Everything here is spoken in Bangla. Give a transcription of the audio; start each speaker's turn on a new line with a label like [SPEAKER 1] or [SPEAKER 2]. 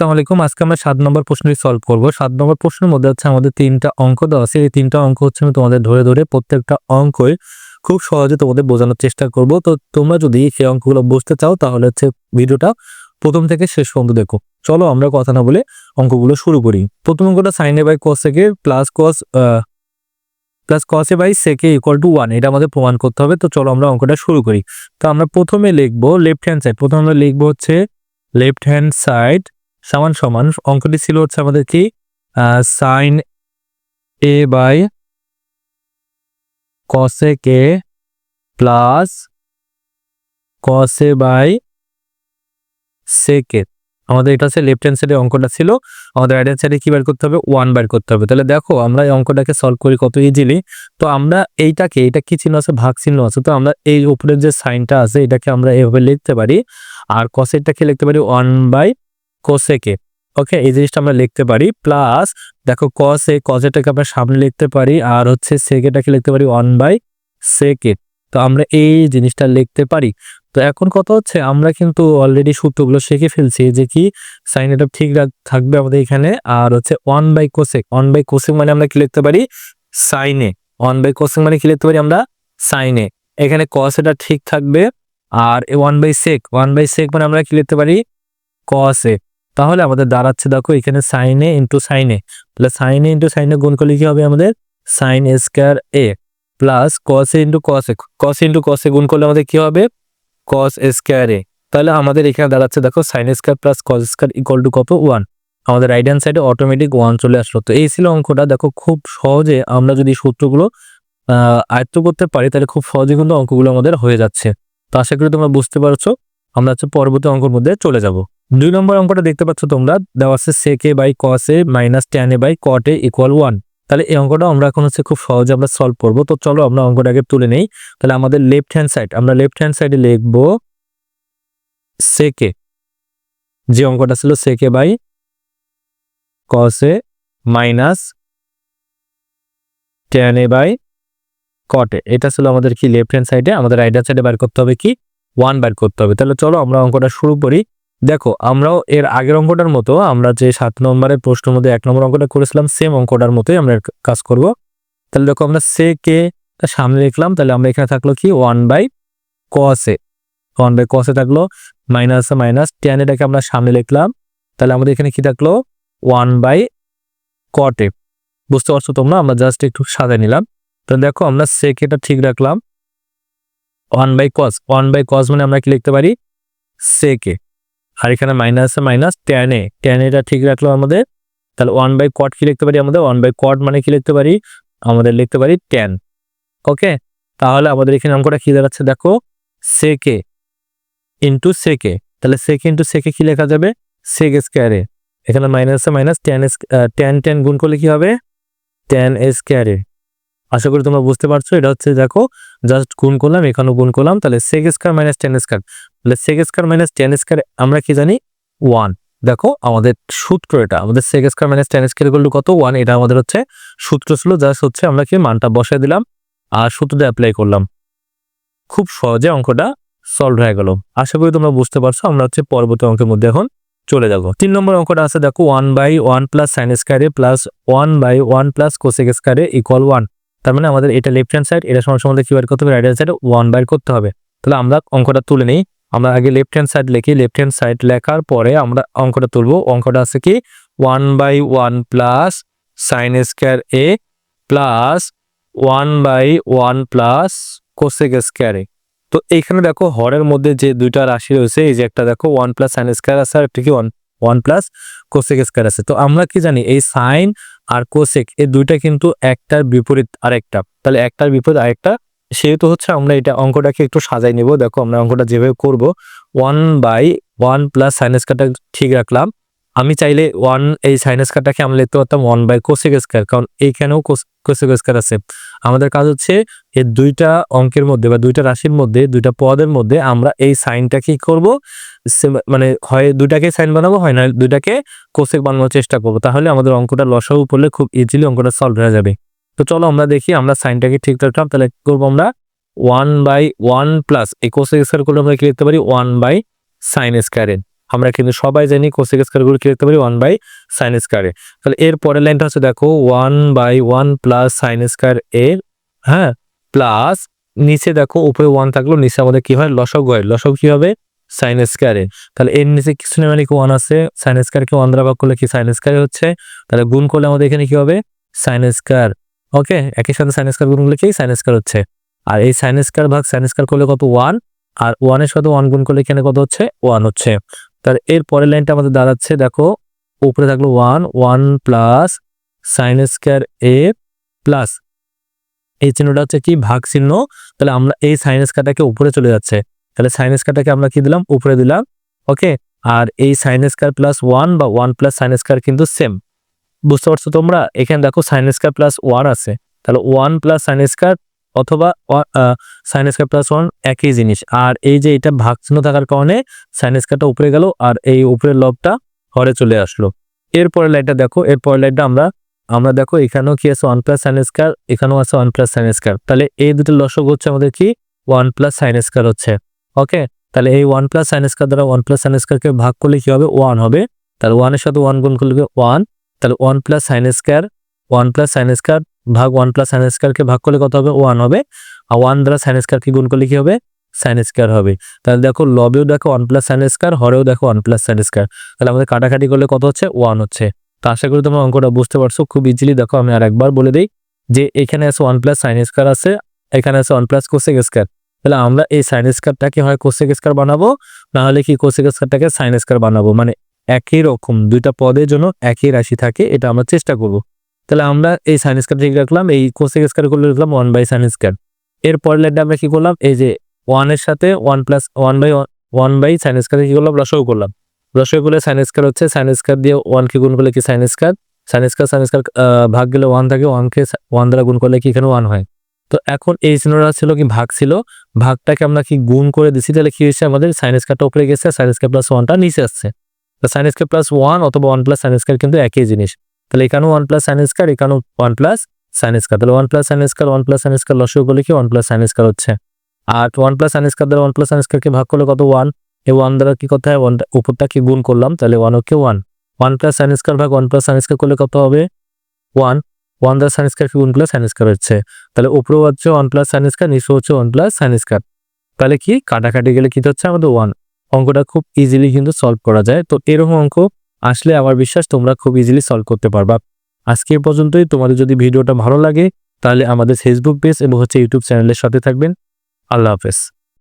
[SPEAKER 1] আসসালামু আলাইকুম। আজকে আমরা সাত নম্বর প্রশ্নটি সলভ করব। সাত নম্বর প্রশ্নের মধ্যে হচ্ছে আমাদের তিনটা অঙ্ক দেওয়া আছে। এই তিনটা অঙ্ক হচ্ছে আমি তোমাদের ধরে ধরে প্রত্যেকটা অঙ্কই খুব সহজে তোমাদের বোঝানোর চেষ্টা করব। তো তোমরা যদি সেই অঙ্কগুলো বুঝতে চাও, তাহলে হচ্ছে ভিডিওটা প্রথম থেকে শেষ পর্যন্ত দেখো। চলো আমরা কথা না বলে অঙ্কগুলো শুরু করি। প্রথম অঙ্কটা সাইনে বাই কস থেকে প্লাস কস প্লাস কসে বাই সেকে ইকুয়াল টু ওয়ান এটা আমাদের প্রমাণ করতে হবে। তো চলো আমরা অঙ্কটা শুরু করি। তো আমরা প্রথমে লিখব লেফট হ্যান্ড সাইড প্রথমে আমরা লিখব হচ্ছে লেফট হ্যান্ড সাইড সমান সমান অঙ্কটি ছিল হচ্ছে আমাদের কি? Sine A by cos A K plus cos A by sec A আমাদের এটা হচ্ছে লেফট হ্যান্ড সাইডে অঙ্কটা ছিল। আমাদের রাইট হ্যান্ড সাইডে কি বার করতে হবে? ওয়ান বার করতে হবে। তাহলে দেখো, আমরা এই অঙ্কটাকে সলভ করি কত ইজিলি তো আমরা এইটাকে এটা কি চিহ্ন আছে? ভাগ চিহ্ন আছে। তো আমরা এই উপরের যে সাইনটা আছে, এটাকে আমরা এভাবে লিখতে পারি। আর কসেরটাকে লিখতে পারি? ওয়ান বাই কোসেকে ওকে এই জিনিসটা আমরা লিখতে পারি প্লাস দেখো কসে কজেটাকে আমরা সামনে লিখতে পারি, আর হচ্ছে সেকেটাকে লিখতে পারি ওয়ান বাই সেকে তো আমরা এই জিনিসটা লিখতে পারি। তো এখন কত হচ্ছে, আমরা কিন্তু অলরেডি সূত্রগুলো শিখে ফেলছি যে কি সাইন এটা ঠিক থাকবে আমাদের এখানে, আর হচ্ছে one by cosec one by cosec মানে আমরা কি লিখতে পারি? সাইনে ওয়ান বাই কোসেক মানে কি লিখতে পারি আমরা? সাইনে এখানে কস এটা ঠিক থাকবে, আর one by sec one by sec মানে আমরা কি লিখতে পারি? কসে তাহলে আমাদের দাঁড়াচ্ছে, দেখো এখানে সাইনে ইন্টু সাইনে তাহলে সাইনে ইন্টু সাইনে গুণ করলে কি হবে আমাদের? Sine square A plus cos A into cos A cos into cos A গুণ করলে আমাদের কি হবে? কস স্কোয়ার এ তাহলে আমাদের এখানে দাঁড়াচ্ছে, দেখো sine square plus cos square equal to কত ওয়ান আমাদের রাইট হ্যান্ড সাইডে অটোমেটিক ওয়ান চলে আসলো। তো এই ছিল অঙ্কটা, দেখো খুব সহজে আমরা যদি সূত্রগুলো আয়ত্ত করতে পারি, তাহলে খুব সহজে কিন্তু অঙ্কগুলো আমাদের হয়ে যাচ্ছে। তো আশা করি তোমরা বুঝতে পারছ, আমরা হচ্ছে পরবর্তী অঙ্কের মধ্যে চলে যাব। দুই নম্বর অঙ্কটা দেখতে পাচ্ছ তোমরা, দেওয়া আছে sec A by cos A minus tan A by cot A equal one তাহলে এই অঙ্কটা আমরা এখন হচ্ছে খুব সহজে আমরা সলভ করব। তো চলো আমরা অঙ্কটাকে তুলে নেই। তাহলে আমাদের লেফট হ্যান্ড সাইড আমরা লেফট হ্যান্ড সাইডে লিখব সেকে যে অঙ্কটা ছিল sec A by cos A minus tan A by cot A এটা ছিল আমাদের কি লেফট হ্যান্ড সাইডে আমাদের রাইট হ্যান্ড সাইডে বার করতে হবে কি? ওয়ান বার করতে হবে। তাহলে চলো আমরা অঙ্কটা শুরু করি। দেখো, আমরাও এর আগের অঙ্কটার মতো, আমরা যে সাত নম্বরের প্রশ্নের মধ্যে এক নম্বর অঙ্কটা করেছিলাম সেম অঙ্কটার মতোই আমরা কাজ করব। তাহলে দেখো, আমরা সে, কে সামনে লিখলাম, তাহলে আমরা এখানে থাকল কি? ওয়ান বাই কসে ওয়ান বাই কসে থাকল মাইনাস মাইনাস টেন এটাকে আমরা সামনে লিখলাম, তাহলে আমাদের এখানে কি থাকল? ওয়ান বাই কটে বুঝতে পারছ তোমরা? আমরা জাস্ট একটু সাজাই নিলাম। তো দেখো, আমরা সেকেটা ঠিক রাখলাম one by cos one by cos মানে আমরা কি লিখতে পারি? সেকে আর এখানে minus minus tan A tan এটা ঠিক রাখল আমাদের। তাহলে ওয়ান বাই কট কি লিখতে পারি আমাদের? ওয়ান বাই কট মানে কি লিখতে পারি? আমাদের লিখতে পারি টেন ওকে তাহলে আমাদের এখানে অঙ্কটা কি দাঁড়াচ্ছে দেখো সেকে ইন্টু সেকে তাহলে সেকে ইন্টু সেকে কি লেখা যাবে? সেক স্কোয়ারে এখানে minus minus tan tan tan গুণ করলে কি হবে? টেন স্কোয়ারে আশা করি তোমরা বুঝতে পারছ। এটা হচ্ছে দেখো জাস্ট গুণ করলাম, এখানেও গুণ করলাম, তাহলে sec square minus tan square তাহলে sec square minus tan square আমরা কি জানি? ওয়ান দেখো, আমাদের সূত্র এটা, আমাদের sec square minus tan square equal to কত? ওয়ান এটা আমাদের হচ্ছে সূত্র ছিল জাস্ট হচ্ছে আমরা কি মানটা বসাই দিলাম আর সূত্রটা অ্যাপ্লাই করলাম। খুব সহজে অঙ্কটা সলভ হয়ে গেল। আশা করি তোমরা বুঝতে পারছ, আমরা হচ্ছে পরবর্তী অঙ্কের মধ্যে এখন চলে যাব। তিন নম্বর অঙ্কটা আছে, দেখো one by one plus sine স্কোয়ারে plus one by one plus cosec স্কোয়ারে ইকুয়াল ওয়ান তার মানে আমাদের এটা লেফট হ্যান্ড সাইড এটা সমান কি বার করতে হবে রাইট হ্যান্ড সাইড ওয়ান বার করতে হবে। তাহলে আমরা অঙ্কটা তুলে নিই। আমরা আগে লেফট হ্যান্ড সাইড লিখি লেফট হ্যান্ড সাইড লেখার পরে আমরা অঙ্কটা তুলবো। অঙ্কটা আছে কি? One by one plus sine square A plus one by one plus cosec স্কোয়ারে তো এইখানে দেখো হরের মধ্যে যে দুইটা রাশি রয়েছে, এই যে একটা দেখো ওয়ান প্লাস সাইন স্কোয়ার আছে, আর একটা কি one one plus cosec square আছে। তো আমরা কি জানি, এই সাইন আর কোসেক এই দুইটা কিন্তু একটার বিপরীত আরেকটা। তাহলে একটার বিপরীত আরেকটা, সেহেতু হচ্ছে আমরা এটা অঙ্কটাকে একটু সাজাই নিব। দেখো আমরা অঙ্কটা যেভাবে করব one by one plus sine স্কোয়ারটা ঠিক রাখলাম। আমি চাইলে ওয়ান এই সাইনাস কাটাকে আমরা লিখতে পারতাম ওয়ান বাই কোসেক স্কোয়ার কারণ এইখানেও কোসেক স্কোয়ার আছে। আমাদের কাজ হচ্ছে এই দুইটা অঙ্কের মধ্যে বা দুইটা রাশির মধ্যে, দুইটা পদের মধ্যে আমরা এই সাইনটা কি করব? মানে হয় দুইটাকে সাইন বানাবো, হয় না দুইটাকে কোসেক বানানোর চেষ্টা করব। তাহলে আমাদের অঙ্কটা লসাগু পড়লে খুব ইজিলি অঙ্কটা সলভ হয়ে যাবে। তো চলো আমরা দেখি, আমরা সাইনটাকে ঠিক রাখলাম, তাহলে কি করব আমরা? ওয়ান বাই ওয়ান প্লাস এই কোসেক স্কোয়ার করলে আমরা কি লিখতে পারি? ওয়ান বাই সাইন স্কোয়ারের আমরা কিন্তু সবাই জানি কোসেক স্কোয়ারগুলো কি লিখতে পারি? ওয়ান বাই সাইন স্কোয়ারে তাহলে এর পরের লাইনটা হচ্ছে দেখো one by one plus sine square এর হ্যাঁ প্লাস নিচে দেখো, উপরে ওয়ান থাকল, নিচে আমাদের কি হয়? লসক হয়। লসক কি হবে? সাইন স্কোয়ারে তাহলে এর নিচে কিছু নেই মানে কি ওয়ান আছে? সাইন স্কোয়ারকে ওয়ান দ্বারা ভাগ করলে কি সাইন স্কোয়ার হচ্ছে? তাহলে গুণ করলে আমাদের এখানে কি হবে? সাইন স্কোয়ার ওকে একই সাথে সাইন স্কোয়ার গুণ করলে কি? সাইন স্কোয়ার হচ্ছে। আর এই সাইন স্কোয়ার ভাগ সাইন স্কোয়ার করলে কত? ওয়ান আর ওয়ানের সাথে ওয়ান গুণ করলে এখানে কত হচ্ছে? ওয়ান হচ্ছে। তার এর পরের লাইনটা আমাদের দাঁড়াচ্ছে, দেখো, উপরে থাকল one one plus sine square A plus এই চিহ্নটা হচ্ছে কি? ভাগ চিহ্ন। তাহলে আমরা এই সাইন স্কোয়ারটাকে উপরে চলে যাচ্ছে। তাহলে সাইন স্কোয়ারটাকে আমরা কি দিলাম? উপরে দিলাম। ওকে? আর এই সাইন স্কোয়ার প্লাস ওয়ান বা ওয়ান প্লাস সাইন স্কোয়ার কিন্তু সেম বুঝতে পারছ তোমরা? এখানে দেখো সাইন স্কোয়ার প্লাস ওয়ান আছে। তাহলে ওয়ান প্লাস সাইন স্কোয়ার অথবা সাইন স্কোয়ার প্লাস ওয়ান একই জিনিস। আর এই যে এটা ভাগ চিহ্ন থাকার কারণে সাইন স্কোয়ারটা উপরে গেল আর এই উপরের লবটা হরে চলে আসলো। এরপরের লাইনটা দেখো, এরপরের লাইনটা আমরা আমরা দেখো এখানেও কি আছে ওয়ান প্লাস সাইন স্কোয়ার এখানেও আছে ওয়ান প্লাস সাইন স্কোয়ার তাহলে এই দুটো লসক হচ্ছে আমাদের কি? ওয়ান প্লাস সাইন স্কোয়ার হচ্ছে। ওকে তাহলে এই ওয়ান প্লাস সাইন স্কোয়ার দ্বারা ওয়ান প্লাস সাইন স্কোয়ারকে ভাগ করলে কি হবে? ওয়ান হবে। তাহলে ওয়ানের সাথে ওয়ান গুণ করলে ওয়ান তাহলে one plus sine square one plus sine square ভাগ ওয়ান প্লাস সাইন স্কোয়ারকে ভাগ করলে কত হবে? ওয়ান হবে। আর ওয়ান দ্বারা সাইন স্কোয়ারকে গুণ করলে কি হবে? সাইন স্কোয়ার হবে। তাহলে দেখো লবেও দেখো ওয়ান প্লাস সাইন স্কোয়ার হরেও দেখো ওয়ান প্লাস সাইন স্কোয়ার তাহলে আমাদের কাটাকাটি করলে কত হচ্ছে? ওয়ান হচ্ছে। তো আশা করি তোমরা অঙ্কটা বুঝতে পারছ। খুব ইজিলি দেখো, আমি আর একবার বলে দিই যে এখানে আছে ওয়ান প্লাস সাইন স্কোয়ার আছে, এখানে আছে ওয়ান প্লাস কোসেক স্কোয়ার তাহলে আমরা এই সাইন স্কোয়ারটাকে হয় কোসেক স্কোয়ার বানাবো, না হলে কি কোসেক স্কোয়ারটাকে সাইন স্কোয়ার বানাবো? মানে একই রকম, দুইটা পদের জন্য একই রাশি থাকে, এটা আমরা চেষ্টা করব। তাহলে আমরা এই সাইন স্কোয়ার ঠিক রাখলাম, এই কোসেক স্কোয়ার করলে লিখলাম ওয়ান বাই সাইন স্কোয়ার এর পরের লাইনটা আমরা কি করলাম? এই যে ওয়ানের সাথে one plus one by one by sine square কি করলাম? রসও করলাম। রসই করলে সাইন স্কোয়ার হচ্ছে সাইন স্কোয়ার দিয়ে ওয়ানকে গুণ করলে কি sine square sine square sine square ভাগ গেলে ওয়ান থাকে ওয়ানকে ওয়ান দ্বারা গুণ করলে কি এখানে ওয়ান হয়? তো এখন এই চিহ্নটা ছিল কি ভাগ ছিল? ভাগটাকে আমরা কি গুণ করে দিছি? তাহলে কি হয়েছে আমাদের? সাইন স্কোয়ারটা উপরে গেছে সাইন স্কোয়ার প্লাস ওয়ানটা নিচে আসছে। তো সাইন স্কোয়ার প্লাস ওয়ান অথবা ওয়ান প্লাস সাইন স্কোয়ার কিন্তু একই জিনিস। তাহলে এখানেও ওয়ান প্লাস সাইন স্কোয়ার এখানেও ওয়ান প্লাস সাইন স্কোয়ার তাহলে one plus sine square one plus sine square লসও করলে কি ওয়ান প্লাস সাইন স্কোয়ার হচ্ছে আর ওয়ান প্লাস সাইন স্কোয়ার দ্বারা ওয়ান প্লাস সাইন স্কোয়ারকে ভাগ করলে কত ওয়ান এই ওয়ান দ্বারা কি কথা হয় উপরটা কি গুণ করলাম তাহলে one okay one one plus sine square ভাগ ওয়ান প্লাস সাইন স্কোয়ার করলে কত হবে ওয়ান ওয়ান দ্বারা সাইন স্কোয়ার গুণ করলে সাইন স্কোয়ার হচ্ছে তাহলে উপরেও হচ্ছে ওয়ান প্লাস সাইন স্কোয়ার নিচে হচ্ছে ওয়ান প্লাস সাইন স্কোয়ার তাহলে কি কাটাকাটি গেলে কি হচ্ছে আমাদের ওয়ান অঙ্কটা খুব ইজিলি কিন্তু সলভ করা যায় তো এরকম অঙ্ক আসলে আমার বিশ্বাস তোমরা খুব ইজিলি সলভ করতে পারবা। আজকে পর্যন্তই। তোমাদের যদি ভিডিওটা ভালো লাগে, তাহলে আমাদের ফেসবুক পেজ এবং হচ্ছে ইউটিউব চ্যানেলের সাথে থাকবেন। আল্লাহ হাফেজ।